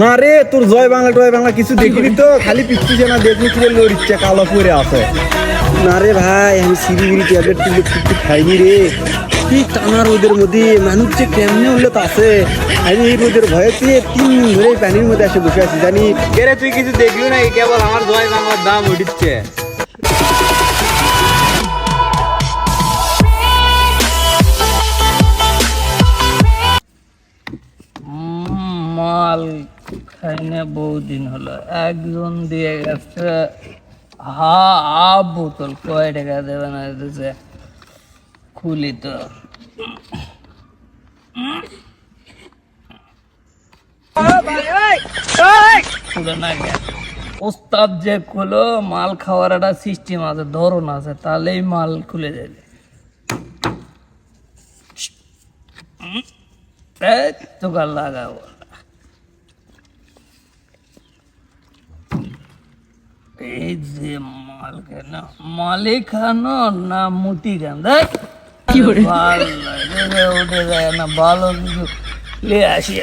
না রে তোর জয় বাংলা টয় বাংলা কিছু দেখিনি তো খালি পিচ্ছি না দেখবি কি লড়িচ্ছে কালো পরে আছে। না রে ভাই আমি সিরিবিরি ট্যাবলেট টুবলেট কিছু খাইনি রে। কি টানা রোদের মধ্যে মানুষ যে কেমনে উল্লে আছে। আমি এই রোদের ভয়েতে তিন দিন ধরে পানির মধ্যে এসে বসে আছি জানি। কেরে তুই কিছু দেখলি না? কেবল আমার জয় বাংলার দাম উঠিচ্ছে মাল হলো। একজন দিয়ে গেছে, হা হাফ বোতল, কয় টাকা দেবে না দিতেছে খুলি তো। ওস্তাদ যে খুলো, মাল খাওয়ার একটা সিস্টেম আছে, ধরন আছে, তাহলেই মাল খুলে যাবে। তোকার লাগাবো এই যে মাল কেন মালে খানো না মুতি খান দেখ কি ভালো লাগে রে, উঠে যায় না ভালো কিছু লে আসি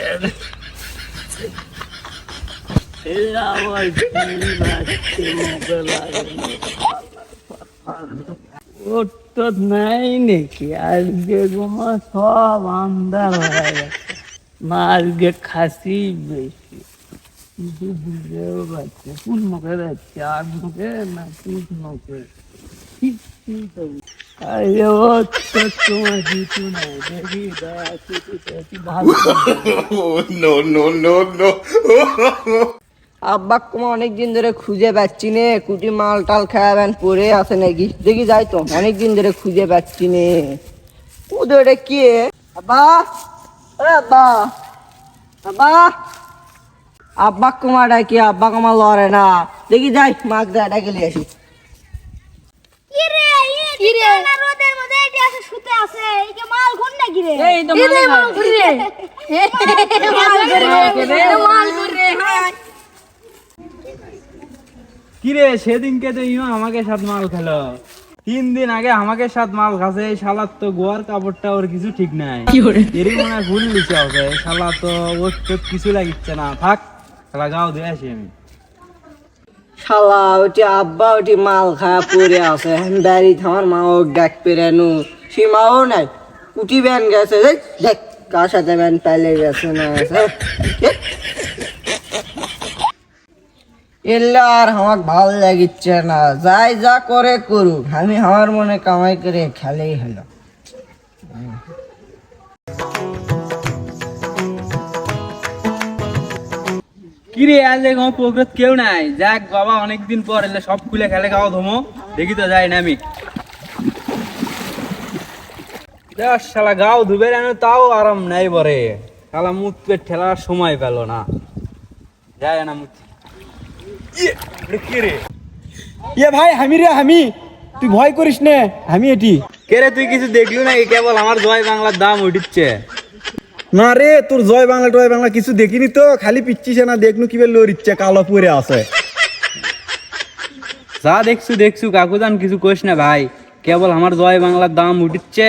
না। ওর তো নাই নাকি? আজকে ঘুমা সব আন্দার হয়ে গেছে। না আজকে খাসি বেশি। আব্বা কুমা অনেকদিন ধরে খুঁজে পাচ্ছি নে কুটি মাল টাল খাওয়াবেন পরে আছে নাকি দেখি যাই তো অনেকদিন ধরে খুঁজে পাচ্ছি নে ওদের কি? আব্বা আব্বা আব্বা আব্বা কুমা ডাকি আব্বা কুমা লড়ে না। দেখি যাই মাছ দা ডাকে লিয়ে আসি। কিরে সেদিনকে তো ইও আমাকে সাত মাল খেলো। তিন দিন আগে আমাকে সাত মাল খাসে এই শালার তো গোয়ার কাপড়টা ওর কিছু ঠিক নাই। এরই মনে হয় ভুল লিখে হবে শালা তো ওর তো কিছু লাগিচ্ছে না। থাক। আব্বা, ওটি মাল খায়া পরে আছে। বাড়ি আমার মা মাও নাই। দেখ, কার সাথে গেছে না এলে আর আমার ভালো লাগিচ্ছে না। যাই যা করে করুক, আমি আমার মনে কামাই করে খেলেই হলো। কিরে আজ কোনো প্রোগ্রেস কেউ নাই? যাক বাবা অনেকদিন পর এলে সব খুলে খেলে গাও ধমো। দেখি তো যাই না আমি। শালা গাও ধুবে তাও আরাম নাই বরে। শালা পেট ঠেলার সময় পেল না। যায় না মুখ কি রে? এ ভাই আমি রে আমি তুই ভয় করিস নে আমি এটি। কে রে তুই কিছু দেখলি না কেবল আমার জয় বাংলার দাম উঠিচ্ছে। না রে তোর জয় বাংলা টয় বাংলা কিছু দেখিনি তো খালি পিচ্ছি না দেখনু কি লড়িচ্ছে কালো পরে আছে। যা দেখছু দেখছু কাকু জান কিছু কইস না ভাই। কেবল আমার জয় বাংলার দাম উঠিচ্ছে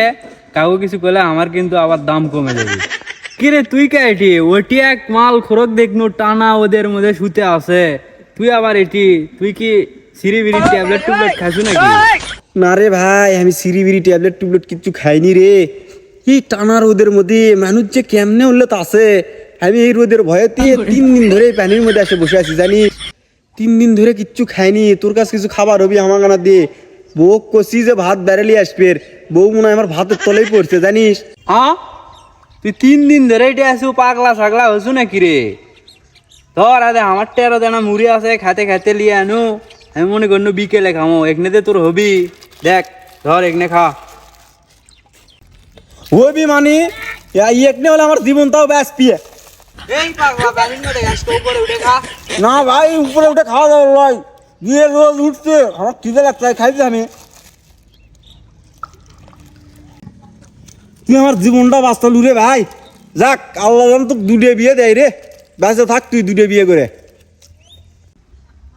কাকু কিছু কইলে আমার কিন্তু আবার দাম কমে যাবে। কিরে তুই কে এটি? ওটি এক মাল খরক দেখনু টানা ওদের মধ্যে শুতে আছে। তুই আবার এটি? তুই কি সিরিবিরি ট্যাবলেট টুবলেট খাইছু নাকি? না রে ভাই আমি সিরিবিরি ট্যাবলেট টুবলেট কিছু খাইনি রে। এই টানা রোদের মধ্যে মানুষ যে কেমনে উল্লে আছে। আমি এই রোদের ভয়েতে তিন দিন ধরে পানির মধ্যে এসে বসে আছি জানি। তিন দিন ধরে কিচ্ছু খাইনি তোর কাছে কিছু খাবার হবি আমার গানা দিয়ে বউ কষি যে ভাত বেড়ালি আসবে বউ মনে হয় আমার ভাতের তলেই পড়ছে জানিস। হ্যাঁ তুই তিন দিন ধরে এটি আসু পাগলা ছাগলা হসু নাকি রে? ধর আদে আমার টেরো দেনা মুড়ি আছে খাতে খাতে লিয়ে আনু। আমি মনে করনু বিকেলে খামো একনেতে তোর হবি। দেখ ধর একনে খা। মানে পিয়ে এই পাগলা বালির মধ্যে গাছ তো উপরে উঠে খা। না ভাই উপরে উঠে খাওয়া দাওয়া লয়। গিয়ে রোজ উঠছে আমার খিদে লাগছে খাইছি আমি। তুই আমার জীবনটা বাঁচতালু রে ভাই। যাক আল্লাহ জান তো দুটে বিয়ে দেয় রে। বেঁচে থাক তুই দুটে বিয়ে করে।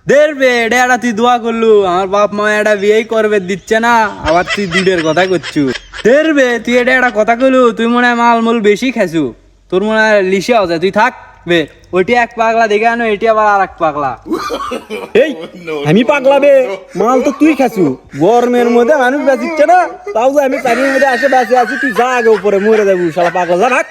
দেখবে এটা একটা তুই দোয়া করলু। আমার বাপ মা এটা বিয়েই করবে দিচ্ছে না। আবার তুই দুধের কথা করছু। দেখবে তুই এটা একটা কথা কইলু তুই মনে হয় মাল মূল বেশি খাইছু। তোর মনে হয় লিসে আছে তুই থাক বে ওইটি এক পাগলা দেখে আনো এটি আবার আর এক পাগলা। এই আমি পাগলা বে মাল তো তুই খাসু গরমের মধ্যে মানুষ বেঁচিচ্ছে না তাও যে আমি পানির মধ্যে আসে বেঁচে আছি তুই যা আগে উপরে মরে যাব শালা পাগলা যা ভাগ